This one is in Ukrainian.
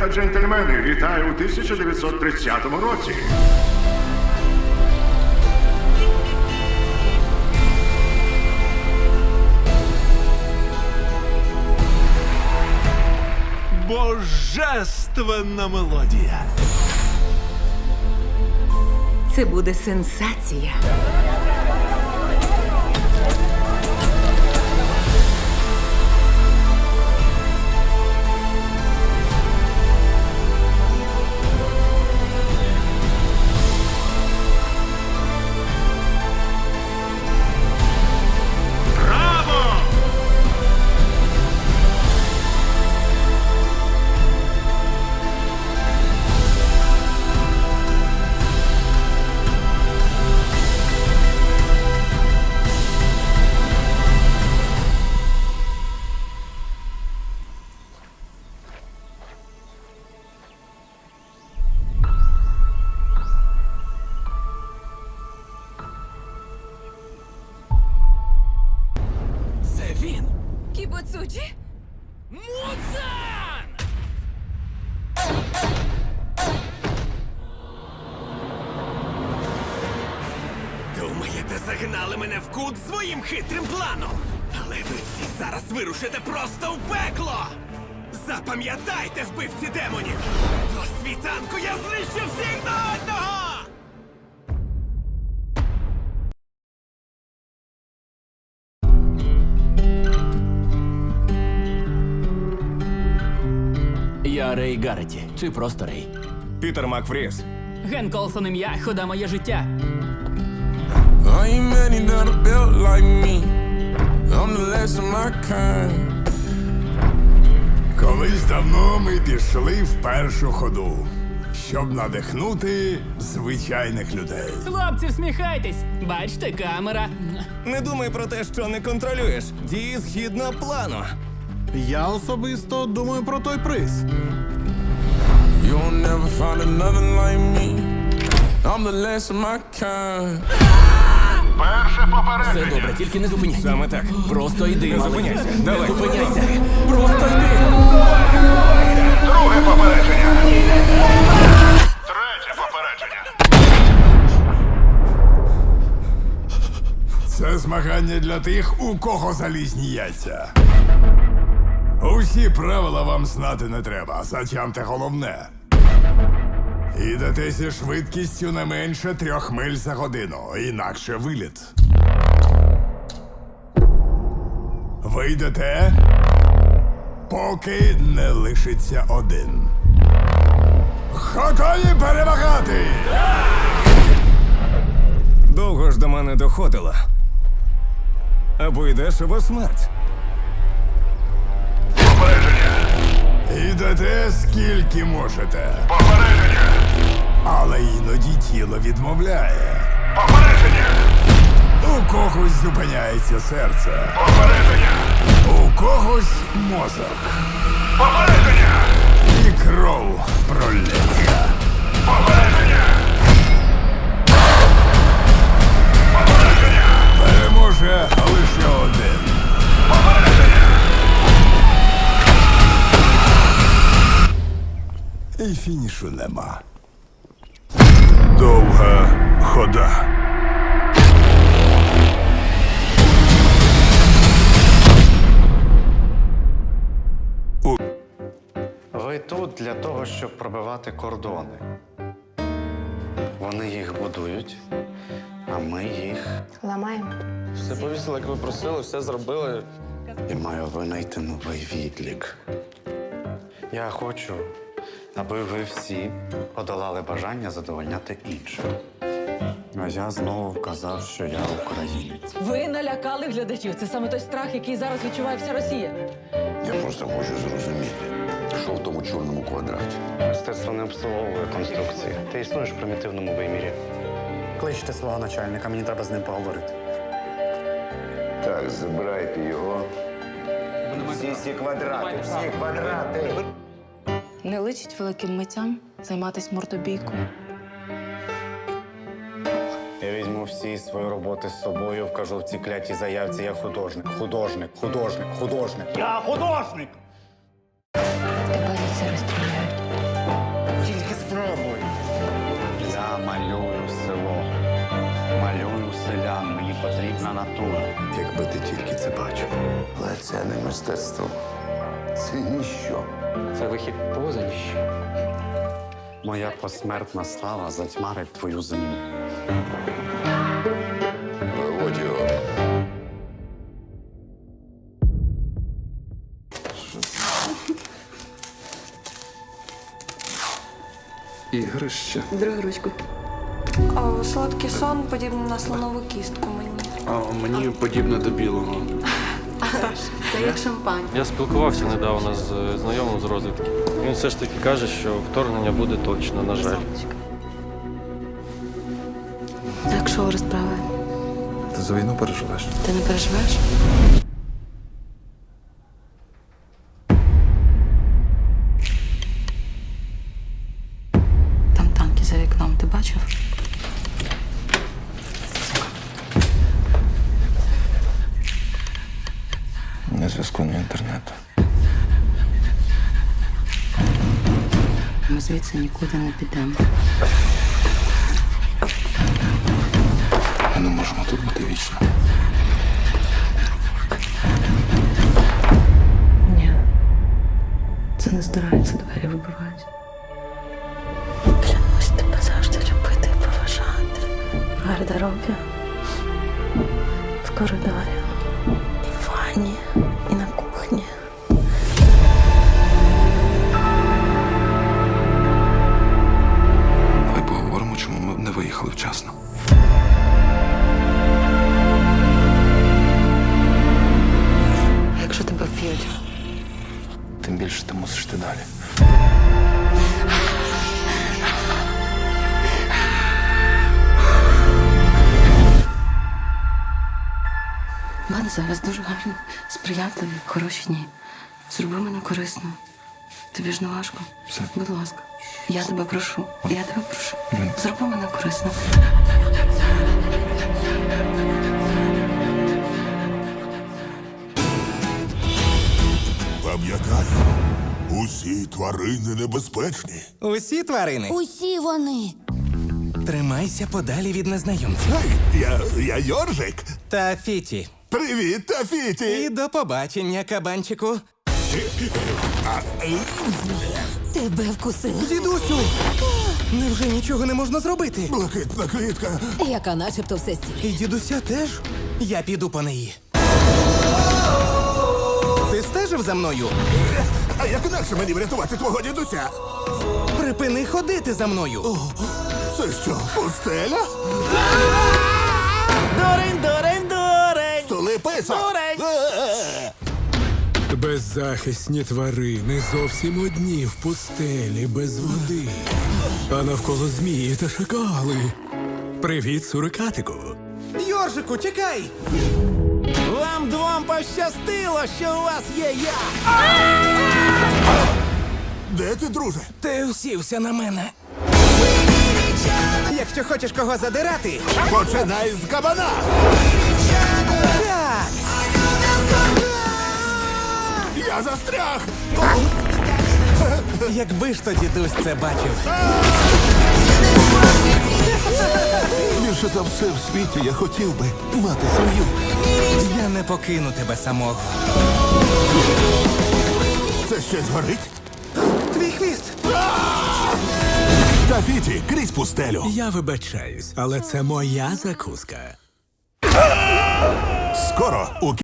та джентльмени, вітаю у 1930 році. Божественна мелодія. Це буде сенсація. Кібоцуджі? Муцан! Думаєте, загнали мене в кут своїм хитрим планом? Але ви всі зараз вирушите просто в пекло! Запам'ятайте, вбивці демонів! До світанку я знищу всіх до одного! Гарреті, чи просто Рей. Пітер Макфріс. Ген Колсон ім'я, хода моє життя. Ain't many that are built like me. I'm the last of my kind. Колись давно ми пішли в першу ходу, щоб надихнути звичайних людей. Хлопці, всміхайтесь! Бачите, камера. Не думай про те, що не контролюєш. Дій згідно плану. Я особисто думаю про той приз. You'll never find another like me. I'm the last of my kind. Перше Все попередження. добре, тільки не зупиняйся. Саме так. Просто йди, Не малий. зупиняйся. Не Давай. зупиняйся. Просто йди. Друге попередження. Третє попередження. Це змагання для тих, у кого залізні яйця. Усі правила вам знати не треба, затямте головне. Ідете зі швидкістю не менше трьох миль за годину, інакше виліт. Ви йдете, поки не лишиться один. Готові перемагати! Довго ж до мене доходило. Або йдеш, або смерть. Ідете скільки можете, Попередження. але іноді тіло відмовляє. Попередження. У когось зупиняється серце, Попередження. у когось мозок Попередження. і кров пролється. Попередження. Попередження. Переможе лише один. І фінішу нема. Довга хода. Ви тут для того, щоб пробивати кордони. Вони їх будують, а ми їх. Ламаємо. Все повісили, як ви просили, все зробили. І маю винайти новий відлік. Я хочу, аби ви всі подолали бажання задовольняти інших. А я знову вказав, що я українець. Ви налякали глядачів. Це саме той страх, який зараз відчуває вся Росія. Я просто хочу зрозуміти, що в тому чорному квадраті. Мистецтво не обслуговує конструкції. Ти існуєш в примітивному вимірі. Кличте свого начальника, мені треба з ним поговорити. Так, забирайте його. Всі ці квадрати, всі квадрати. Не личить великим митцям займатися мордобійкою. Я візьму всі свої роботи з собою, вкажу в цій клятій заявці. Я художник, художник, художник, художник. Я художник! Тебе за це розстріляють. Тільки спробуй. Я малюю село. Малюю селян. Мені потрібна натура. Якби ти тільки це бачив. Але це не мистецтво. Це ніщо. Це вихід поза ніщо. Моя посмертна слава затьмарить твою землю. Виводь його. Ігрище. Другу ручку. О, солодкий сон подібний на слонову кістку мені. А мені подібне до білого. Це як шампань. Я спілкувався недавно з знайомим з розвідки. Він все ж таки каже, що вторгнення буде точно, на жаль. Так що розправи? Ти за війну переживеш? Ти не переживаєш? Не зв'язку, ні інтернету. Ми звідси нікуди не підемо. Ми не можемо тут бути вічно. Ні. Це не здирається, двері вибивають. Клянусь тебе завжди любити і поважати. В гардеробі, в коридорі, ванні, і на кухні. Давай поговоримо, чому ми не виїхали вчасно. У мене зараз дуже гарно, сприятливі, хороші дні. Зроби мене корисно. Тобі ж не важко. Все. Будь ласка, я тебе прошу. Я тебе прошу. Зроби мене корисно. Пам'ятай, усі тварини небезпечні. Усі тварини. Усі вони. Тримайся подалі від незнайомців. Гей, я, я Йоржик. Та Фіті. Привіт, Тафіті. І до побачення, кабанчику. Тебе вкусили. Дідусю! Невже нічого не можна зробити? Блакитна квітка. Яка начебто все стіль. І дідуся теж? Я піду по неї. Ти стежив за мною? А як інакше мені врятувати твого дідуся? Припини ходити за мною. Це що, пустеля? Дурень, дурень! Дурень! Беззахисні тварини зовсім одні в пустелі без води. А навколо змії та шакали. Привіт, сурикатику. Йоржику, чекай! Вам двом пощастило, що у вас є я! Де ти, друже? Ти усівся на мене. Якщо хочеш кого задирати, Починай з кабана. Я застряг. Якби ж то дідусь це бачив. Більше за все в світі я хотів би мати сім'ю. Я не покину тебе самого. Це щось горить? Твій хвіст! Тафіті, крізь пустелю. Я вибачаюсь, але це моя закуска. Скоро у